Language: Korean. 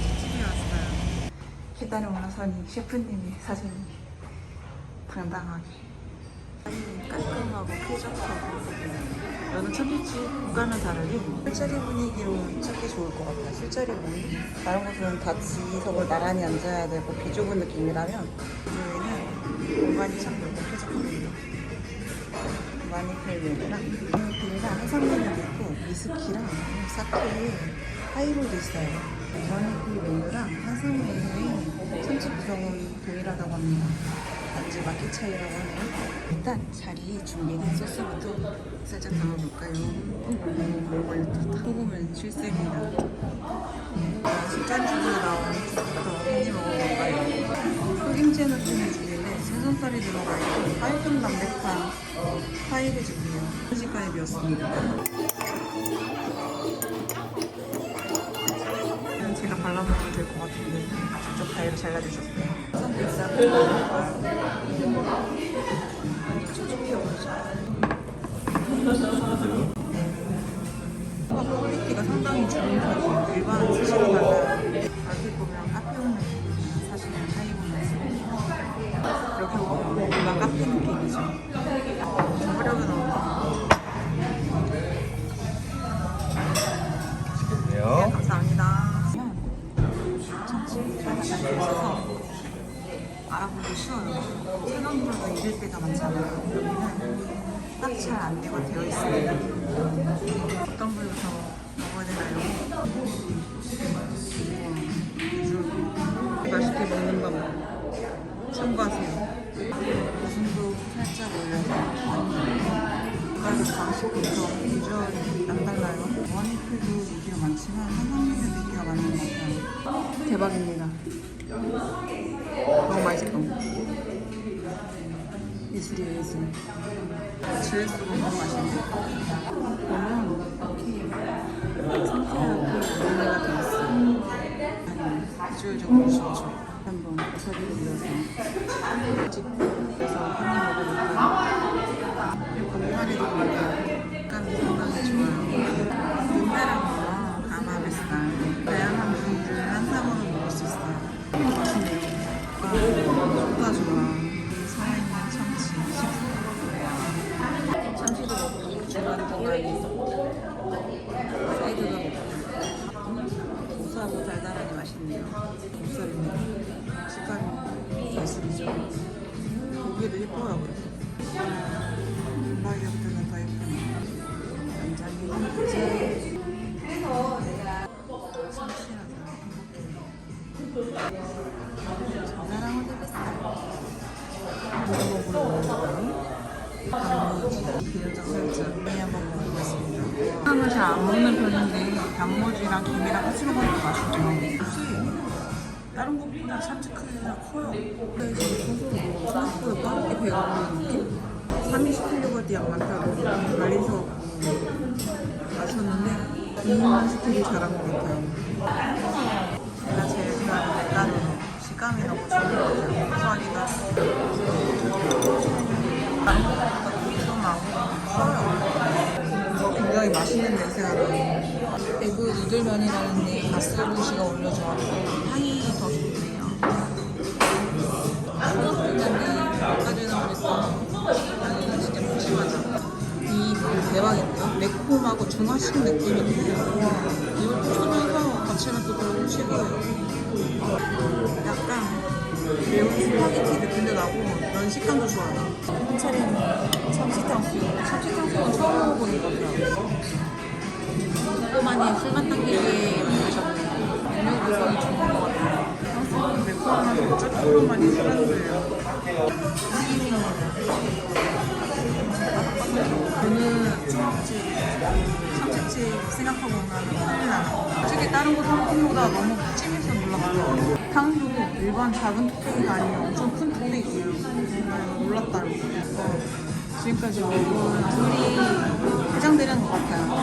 참치집에 왔어요. 계단에 올라서니 셰프님이 사진이 당당하게 깔끔하고 쾌적하고 참치집 국가는 다르게 술자리 분위기로 찾기 좋을 것 같아요. 술자리 모임. 다른 곳은 다 지석을 나란히 앉아야 되고 비좁은 느낌이라면 여기는 공간이 참 넓고 쾌적합니다. 마니필름이랑 마니필이랑 해산물도 있고 위스키랑 사케 하이볼도 있어요. 마니필 메뉴랑 해산물의 참치 구성은 동일하다고 합니다. 단지 맛기 차이라고 하네요. 일단 자리 준비된 소스부터 살짝 담아볼까요? 오, 소금은 실색입니다. 식단집으로 나온 국부터 한입 먹어볼까요? 흑임채 느낌의 죽인데 생선살이 들어가 있고 깔끔 담백한 파이브즈고요. 한식갈비였습니다. 발라먹어도 될것 같은데 직접 가위로 잘라주셨어요. 퀄리티가 상당히 좋은 편이에요. 일반 스시로 달라요. 아직 보면 카페 온 느낌, 사실은 하이볼 맛. 여기 보면 일반 카페 느낌이죠. 알아보기 쉬워요. 생강물도 잃을 때가 많잖아요. 여기는 딱 잘 안 되고 되어 있습니다. 어떤 부위부터 먹어야 되나요? 우와, 맛있게 먹는 방 참고하세요. 무순도 살짝 올려서 아까 방식부터 비주얼이 남달라요. 원이풀도 인기가 많지만 한상민에도 인기가 많은 것 같아요. 대박입니다. 예술이에요, 예술. 질수록 너무 맛있네. 보면 연매가 되어 있어요. 비주얼적으로 좋죠. 한번 좋아요. 눈다랑과 가마 뱃살 다양한 부위를 한 상으로 먹을 수 있어요. 좋다 좋아. 목살입니다. 식감이 예술이죠. 고기도 예뻐요. 참치라서 행복해요. 전화랑 어디 뺐어요? 먹어보러 오는 거니? 비려장 살짝 많이 한번 먹어보겠습니다. 사람을 잘안 먹는 편인데 단무지랑 김이랑 같이 먹으니까 맛있죠. 다른 것보다 참치 크기가 커요. 그래서 생각보다 빠르게 배가 부르는 느낌? 3일 시키려고 할때 양만타로 말리셔갖고 마셨는데 국물 시키기 잘한 것 같아요. 제가 제일 좋아하는 밀가루 식감이 너무 좋은 것 같아요. 고소하기도 맛있는 냄새가 나요. 대구 누들면이라는 데 가스루시가 올려줘갖고 향이 더 좋네요. 생각보다는 아까 전에 말했던 향이 진짜 푸짐하다. 이 대박인데요? 매콤하고 중화식 느낌인데 이걸 꽂혀서 같이 하면 또 너무 최고예요. 약간 스파게티 느낌도 나고 면 식감도 좋아요. 한 차례는 참치탕수. 참치탕수는 처음 먹어보는 것 같아요. 꼬마님 술맛 당기게 만드셨네요. 메뉴 구성이 좋은 것 같아요. 탕수는 매콤하고 짭조름하니 술안주예요. 저는 초밥집, 참치집 생각하고 오면 큰일 나요. 솔직히 다른 곳 상품보다 너무 찜해서 놀랐어요. 탕도 일반 작은 뚝배기가 아니에요. 엄청 큰 뚝배기예요. 정말 놀랐다는 거. 지금까지 먹은 둘이 해장되는 것 같아요.